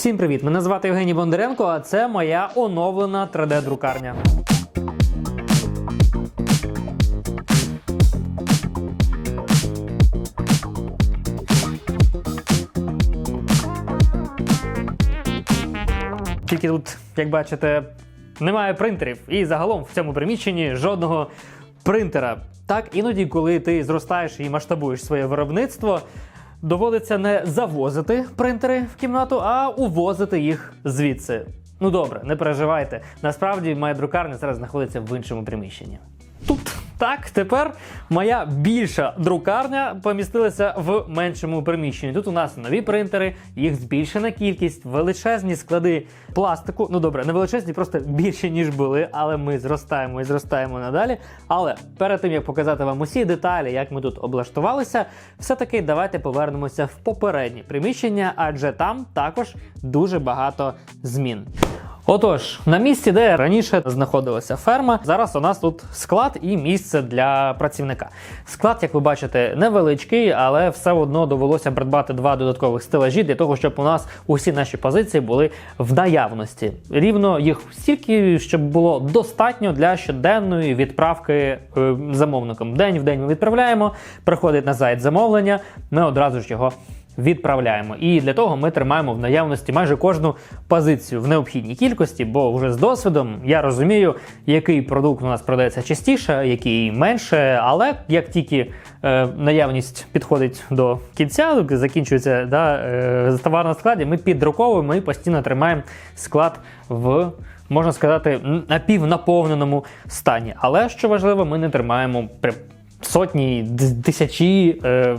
Всім привіт! Мене звати Євгеній Бондаренко, а це моя оновлена 3D-друкарня. Тільки тут, як бачите, немає принтерів. І загалом в цьому приміщенні жодного принтера. Так, іноді, коли ти зростаєш і масштабуєш своє виробництво, доводиться не завозити принтери в кімнату, а увозити їх звідси. Ну добре, не переживайте. Насправді моя друкарня зараз знаходиться в іншому приміщенні. Так, тепер моя більша друкарня помістилася в меншому приміщенні. Тут у нас нові принтери, їх збільшена кількість, величезні склади пластику. Ну добре, не величезні, просто більше ніж були, але ми зростаємо і зростаємо надалі. Але перед тим як показати вам усі деталі, як ми тут облаштувалися, все-таки давайте повернемося в попереднє приміщення, адже там також дуже багато змін. Отож, на місці, де раніше знаходилася ферма, зараз у нас тут склад і місце для працівника. Склад, як ви бачите, невеличкий, але все одно довелося придбати два додаткових стелажі для того, щоб у нас усі наші позиції були в наявності. Рівно їх стільки, щоб було достатньо для щоденної відправки е, замовникам. День в день ми відправляємо, приходить на сайт замовлення, ми одразу ж його відправляємо. І для того ми тримаємо в наявності майже кожну позицію в необхідній кількості, бо вже з досвідом я розумію, який продукт у нас продається частіше, який менше. Але як тільки е, наявність підходить до кінця, закінчується да, е, товар на складі, ми піддруковуємо і постійно тримаємо склад в. Можна сказати, напівнаповненому стані. Але що важливо, ми не тримаємо сотні, тисячі е,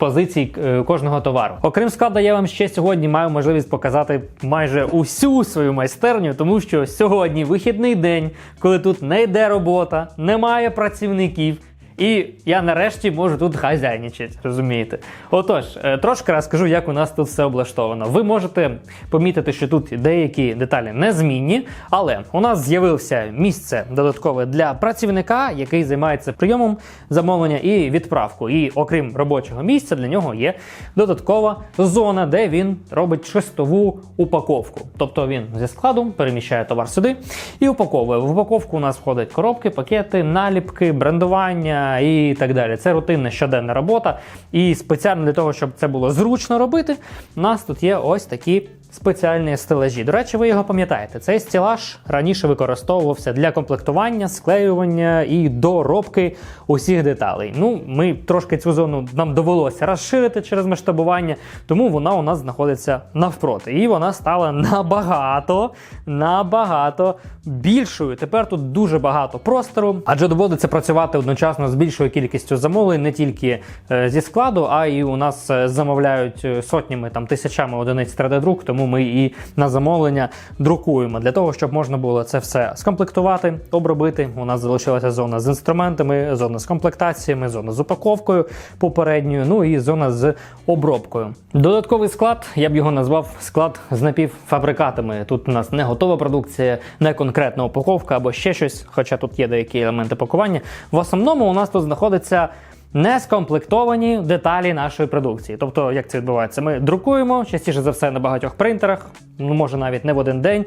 позицій е, кожного товару. Окрім складу, я вам ще сьогодні маю можливість показати майже усю свою майстерню, тому що сьогодні вихідний день, коли тут не йде робота, немає працівників. І я нарешті можу тут хазяйничати, розумієте? Отож, е, трошки розкажу, як у нас тут все облаштовано. Ви можете помітити, що тут деякі деталі незмінні, але у нас з'явилося місце додаткове для працівника, який займається прийомом замовлення і відправку. І окрім робочого місця, для нього є додаткова зона, де він робить шестову упаковку. Тобто він зі складу переміщає товар сюди і упаковує. В упаковку у нас входять коробки, пакети, наліпки, брендування і так далі. Це рутинна щоденна робота. І спеціально для того, щоб це було зручно робити, у нас тут є ось такі. Спеціальні стелажі. До речі, ви його пам'ятаєте. Цей стелаж раніше використовувався для комплектування, склеювання і доробки усіх деталей. Ну, ми трошки цю зону нам довелося розширити через масштабування, тому вона у нас знаходиться навпроти. І вона стала набагато, набагато більшою. Тепер тут дуже багато простору, адже доводиться працювати одночасно з більшою кількістю замовлень не тільки е, зі складу, а й у нас е, замовляють е, сотнями там тисячами одиниць 3D-друк, тому ми і на замовлення друкуємо для того, щоб можна було це все скомплектувати, обробити. У нас залишилася зона з інструментами, зона з комплектаціями, зона з упаковкою попередньою, ну і зона з обробкою. Додатковий склад, я б його назвав склад з напівфабрикатами. Тут у нас не готова продукція, не конкретна упаковка або ще щось, хоча тут є деякі елементи пакування. В основному у нас тут знаходиться. Не скомплектовані деталі нашої продукції. Тобто, як це відбувається? Ми друкуємо частіше за все на багатьох принтерах, ну може навіть не в один день.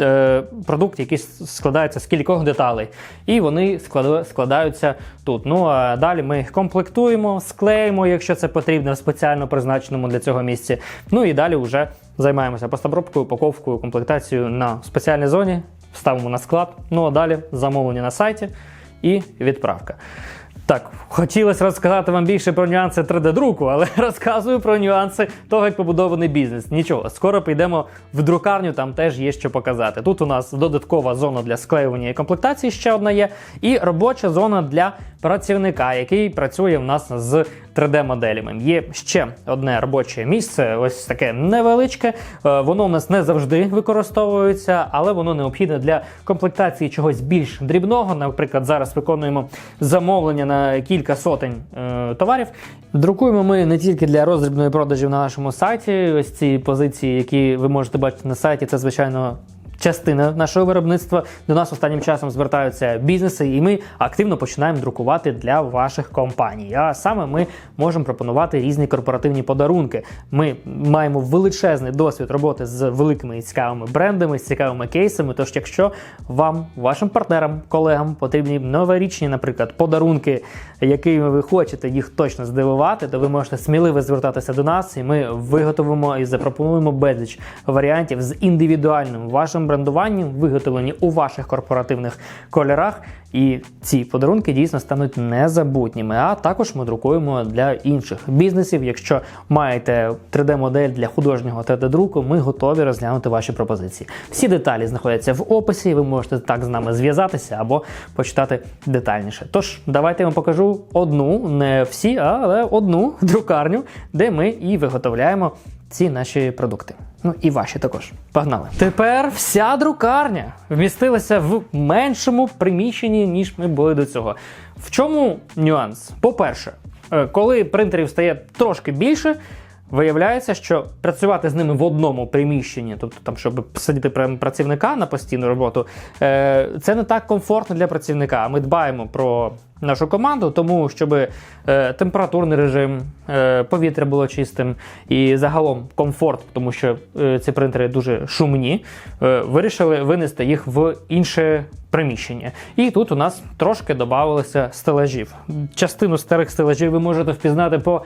е, Продукт, який складається з кількох деталей, і вони складаються тут. Ну а далі ми їх комплектуємо, склеїмо, якщо це потрібно в спеціально призначеному для цього місці. Ну і далі вже займаємося постобробкою, упаковкою, комплектацією на спеціальній зоні, ставимо на склад. Ну а далі замовлення на сайті і відправка. Так, хотілося розказати вам більше про нюанси 3D-друку, але розказую про нюанси того, як побудований бізнес. Нічого, скоро підемо в друкарню, там теж є що показати. Тут у нас додаткова зона для склеювання і комплектації, ще одна є, і робоча зона для працівника, який працює в нас з 3D-моделями. Є ще одне робоче місце, ось таке невеличке. Е, Воно у нас не завжди використовується, але воно необхідне для комплектації чогось більш дрібного. Наприклад, зараз виконуємо замовлення на кілька сотень е, товарів. Друкуємо ми не тільки для роздрібної продажів на нашому сайті. Ось ці позиції, які ви можете бачити на сайті, це звичайно частина нашого виробництва. До нас останнім часом звертаються бізнеси, і ми активно починаємо друкувати для ваших компаній. А саме ми можемо пропонувати різні корпоративні подарунки. Ми маємо величезний досвід роботи з великими і цікавими брендами, з цікавими кейсами. Тож, якщо вам, вашим партнерам, колегам потрібні новорічні, наприклад, подарунки, якими ви хочете їх точно здивувати, то ви можете сміливо звертатися до нас, і ми виготовимо і запропонуємо безліч варіантів з індивідуальним вашим брендуванням, виготовлені у ваших корпоративних кольорах. І ці подарунки дійсно стануть незабутніми. А також ми друкуємо для інших бізнесів. Якщо маєте 3D-модель для художнього 3D-друку, ми готові розглянути ваші пропозиції. Всі деталі знаходяться в описі. Ви можете так з нами зв'язатися або почитати детальніше. Тож, давайте я вам покажу одну, не всі, але одну друкарню, де ми і виготовляємо ці наші продукти. Ну і ваші також. Погнали. Тепер вся друкарня вмістилася в меншому приміщенні, ніж ми були до цього. В чому нюанс? По-перше, е, коли принтерів стає трошки більше. Виявляється, що працювати з ними в одному приміщенні, тобто там, щоб сидіти працівника на постійну роботу, е, це не так комфортно для працівника. Ми дбаємо про нашу команду, тому щоб е, температурний режим, е, повітря було чистим і загалом комфорт, тому що е, ці принтери дуже шумні. Вирішили винести їх в інше приміщення. І тут у нас трошки додавалося стелажів. Частину старих стелажів ви можете впізнати по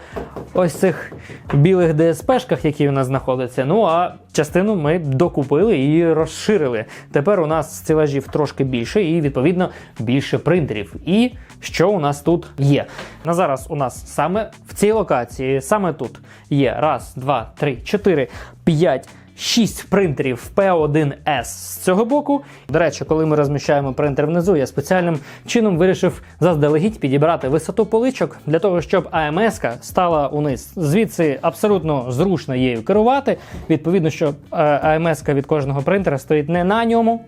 ось цих білих ДСПшках, які у нас знаходяться. Ну а частину ми докупили і розширили. Тепер у нас стелажів трошки більше, і відповідно більше принтерів. І що у нас тут є? На зараз у нас саме в цій локації, саме тут є раз, два, три, чотири, п'ять. 6 принтерів P1S з цього боку. До речі, коли ми розміщаємо принтер внизу, я спеціальним чином вирішив заздалегідь підібрати висоту поличок для того, щоб АМС стала униз. Звідси абсолютно зручно її керувати. Відповідно, що АМС від кожного принтера стоїть не на ньому,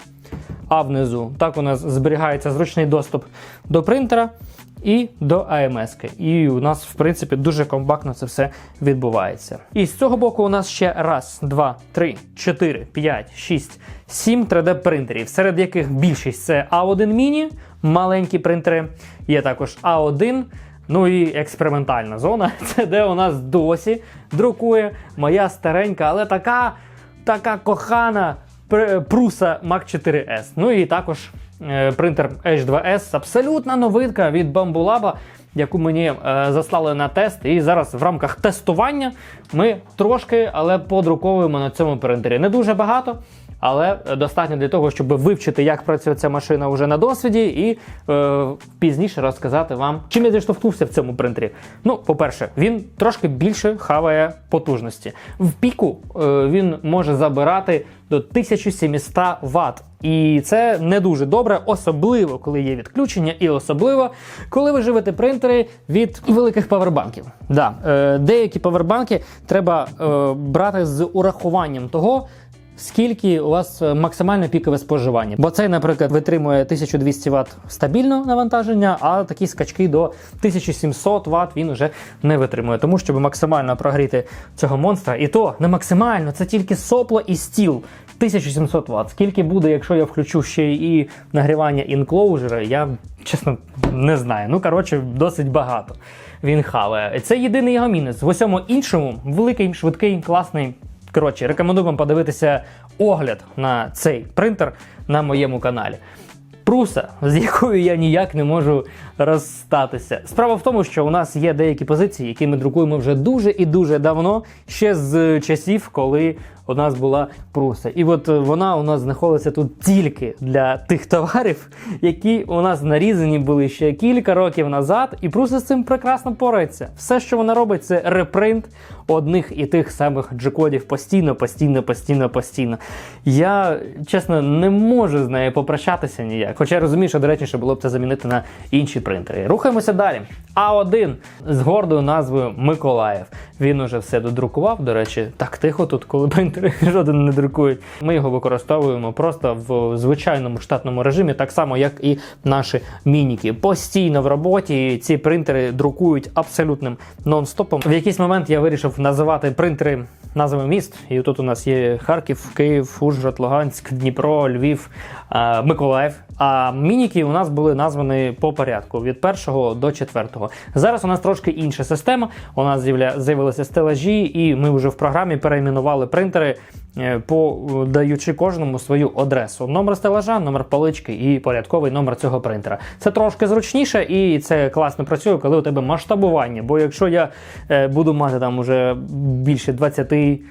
а внизу. Так у нас зберігається зручний доступ до принтера і до АМС. І у нас, в принципі, дуже компактно це все відбувається. І з цього боку у нас ще раз, два, три, чотири, п'ять, шість, сім 3D-принтерів, серед яких більшість це А1 міні, маленькі принтери. Є також А1. Ну і експериментальна зона, це де у нас досі друкує моя старенька, але така, така кохана Prusa Mac 4S. Ну і також е, принтер H2S, абсолютна новинка від Bambulab, яку мені е, заслали на тест. І зараз в рамках тестування ми трошки, але подруковуємо на цьому принтері. Не дуже багато. Але достатньо для того, щоб вивчити, як працює ця машина вже на досвіді, і е, пізніше розказати вам, чим я зіштовхнувся в цьому принтері. Ну, по-перше, він трошки більше хаває потужності. В піку е, він може забирати до 1700 Вт. І це не дуже добре, особливо коли є відключення, і особливо коли ви живете принтери від великих павербанків. Да, е, деякі павербанки треба е, брати з урахуванням того. Скільки у вас е, максимальне пікове споживання? Бо цей, наприклад, витримує 1200 Вт стабільно навантаження, а такі скачки до 1700 Вт він вже не витримує. Тому щоб максимально прогріти цього монстра, і то не максимально, це тільки сопло і стіл. 1700 Вт. Скільки буде, якщо я включу ще і нагрівання інклоужера, я чесно не знаю. Ну, коротше, досить багато. Він хаває. Це єдиний його мінус. В усьому іншому великий, швидкий, класний. Коротше, рекомендую вам подивитися огляд на цей принтер на моєму каналі. Пруса, з якою я ніяк не можу розстатися. Справа в тому, що у нас є деякі позиції, які ми друкуємо вже дуже і дуже давно, ще з часів, коли у нас була пруса. І от вона у нас знаходиться тут тільки для тих товарів, які у нас нарізані були ще кілька років назад, і пруса з цим прекрасно порається. Все, що вона робить, це репринт одних і тих самих G-кодів постійно, постійно, постійно, постійно. Я чесно не можу з нею попрощатися ніяк. Хоча я розумію, що доречніше було б це замінити на інші принтери. Рухаємося далі. А1 з гордою назвою Миколаїв. Він уже все додрукував. До речі, так тихо тут, коли принтери жоден не друкують. Ми його використовуємо просто в звичайному штатному режимі, так само як і наші мініки. Постійно в роботі ці принтери друкують абсолютним нон-стопом. В якийсь момент я вирішив називати принтери назвами міст. І тут у нас є Харків, Київ, Ужгород, Луганськ, Дніпро, Львів, Миколаїв. А мініки у нас були названі по порядку від першого до четвертого. Зараз у нас трошки інша система. У нас з'явля- з'явилися стелажі, і ми вже в програмі перейменували принтери, е, подаючи кожному свою адресу. Номер стелажа, номер полички і порядковий номер цього принтера. Це трошки зручніше і це класно працює, коли у тебе масштабування. Бо якщо я е, буду мати там уже більше 20,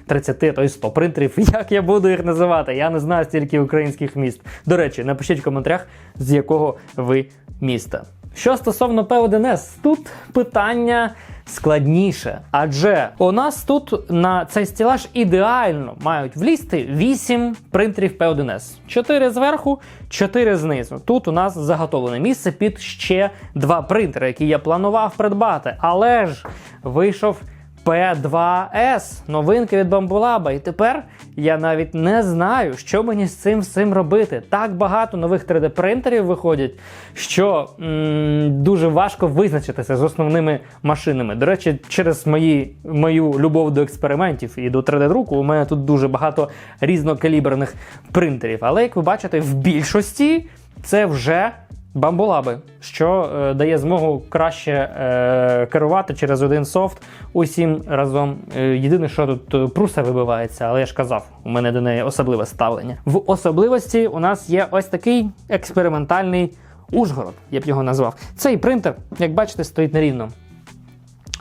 30, то й 100 принтерів, як я буду їх називати? Я не знаю стільки українських міст. До речі, напишіть в коментарях, з якого ви міста. Що стосовно P1S, тут питання складніше, адже у нас тут на цей стілаж ідеально мають влізти 8 принтерів P1S. 4 зверху, 4 знизу. Тут у нас заготовлене місце під ще два принтери, які я планував придбати. Але ж вийшов P2S, новинки від Bambolab. І тепер я навіть не знаю, що мені з цим всім робити. Так багато нових 3D-принтерів виходять, що м- дуже важко визначитися з основними машинами. До речі, через мої, мою любов до експериментів і до 3D-друку у мене тут дуже багато різнокаліберних принтерів. Але як ви бачите, в більшості це вже Бамбулаби, що е, дає змогу краще е, керувати через один софт усім разом. Е, єдине, що тут е, пруса вибивається, але я ж казав, у мене до неї особливе ставлення. В особливості у нас є ось такий експериментальний Ужгород, я б його назвав. Цей принтер, як бачите, стоїть нерівно.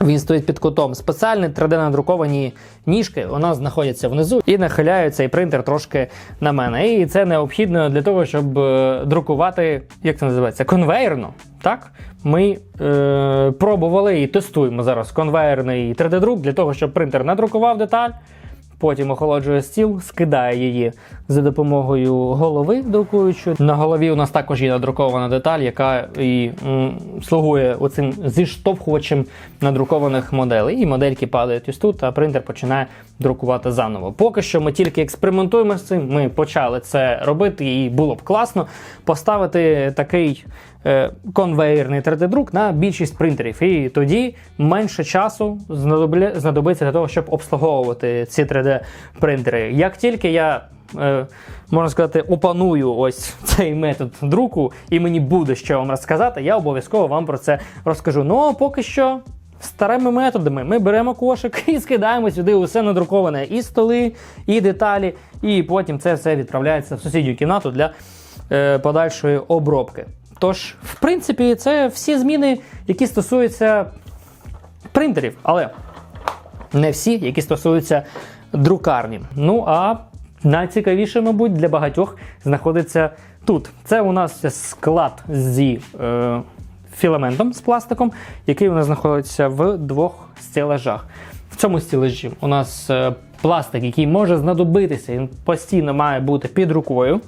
Він стоїть під кутом. Спеціальні 3D-надруковані ніжки у нас знаходяться внизу і нахиляє цей принтер трошки на мене. І це необхідно для того, щоб е, друкувати, як це називається, конвейерно. Так, ми е, пробували і тестуємо зараз конвейерний 3D-друк для того, щоб принтер надрукував деталь. Потім охолоджує стіл, скидає її за допомогою голови друкуючої. На голові у нас також є надрукована деталь, яка і м, слугує оцим зіштовхувачем надрукованих моделей. І модельки падають ось тут, а принтер починає друкувати заново. Поки що ми тільки експериментуємо з цим. Ми почали це робити, і було б класно поставити такий конвейерний 3D-друк на більшість принтерів. І тоді менше часу знадобиться для того, щоб обслуговувати ці 3D-принтери. Як тільки я. е, Можна сказати, опаную ось цей метод друку, і мені буде що вам розказати, я обов'язково вам про це розкажу. Ну а поки що старими методами ми беремо кошик і скидаємо сюди усе надруковане, і столи, і деталі, і потім це все відправляється в сусідню кімнату для е, подальшої обробки. Тож, в принципі, це всі зміни, які стосуються принтерів, але не всі, які стосуються друкарні. Ну а найцікавіше, мабуть, для багатьох знаходиться тут. Це у нас склад зі е, філаментом з пластиком, який у нас знаходиться в двох стелажах. В цьому стелажі у нас е, пластик, який може знадобитися, він постійно має бути під рукою.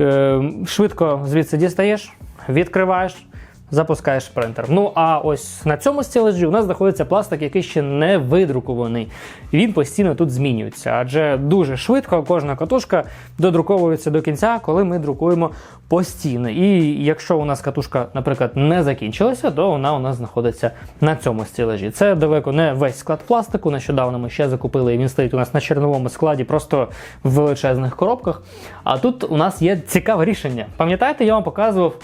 Е, швидко звідси дістаєш, відкриваєш, запускаєш принтер. Ну а ось на цьому стелажі у нас знаходиться пластик, який ще не видрукований. Він постійно тут змінюється. Адже дуже швидко кожна катушка додруковується до кінця, коли ми друкуємо постійно. І якщо у нас катушка, наприклад, не закінчилася, то вона у нас знаходиться на цьому стелажі. Це далеко не весь склад пластику. Нещодавно ми ще закупили, і він стоїть у нас на черновому складі, просто в величезних коробках. А тут у нас є цікаве рішення. Пам'ятаєте, я вам показував.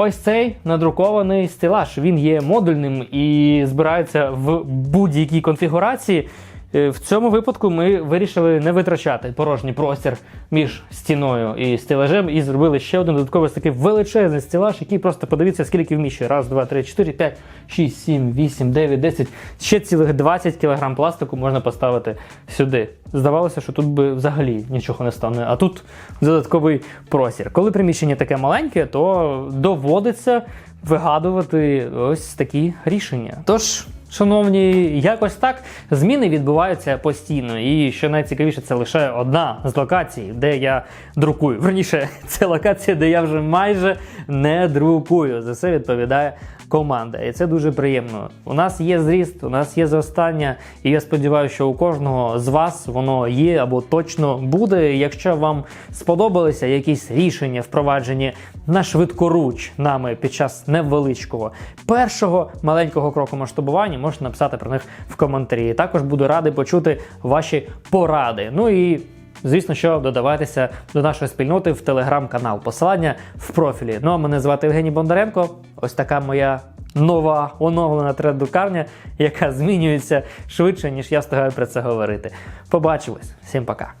Ось цей надрукований стелаж. Він є модульним і збирається в будь-якій конфігурації. Е, В цьому випадку ми вирішили не витрачати порожній простір між стіною і стелажем, і зробили ще один додатковий такий величезний стелаж, який просто подивіться, скільки вміщує. Раз, два, три, чотири, п'ять, шість, сім, вісім, дев'ять, десять. Ще цілих 20 кг пластику можна поставити сюди. Здавалося, що тут би взагалі нічого не стане. А тут додатковий простір. Коли приміщення таке маленьке, то доводиться вигадувати ось такі рішення. Тож. Шановні, якось так зміни відбуваються постійно. І що найцікавіше, це лише одна з локацій, де я друкую. Верніше, це локація, де я вже майже не друкую. За це відповідає команда. І це дуже приємно. У нас є зріст, у нас є зростання, і я сподіваюся, що у кожного з вас воно є або точно буде. Якщо вам сподобалися якісь рішення, впроваджені на швидкоруч нами під час невеличкого першого маленького кроку масштабування, можете написати про них в коментарі. Також буду радий почути ваші поради. Ну і Звісно, що додавайтеся до нашої спільноти в телеграм-канал. Посилання в профілі. Ну а мене звати Євгеній Бондаренко. Ось така моя нова оновлена трендукарня, яка змінюється швидше, ніж я встигаю про це говорити. Побачимось. Всім пока.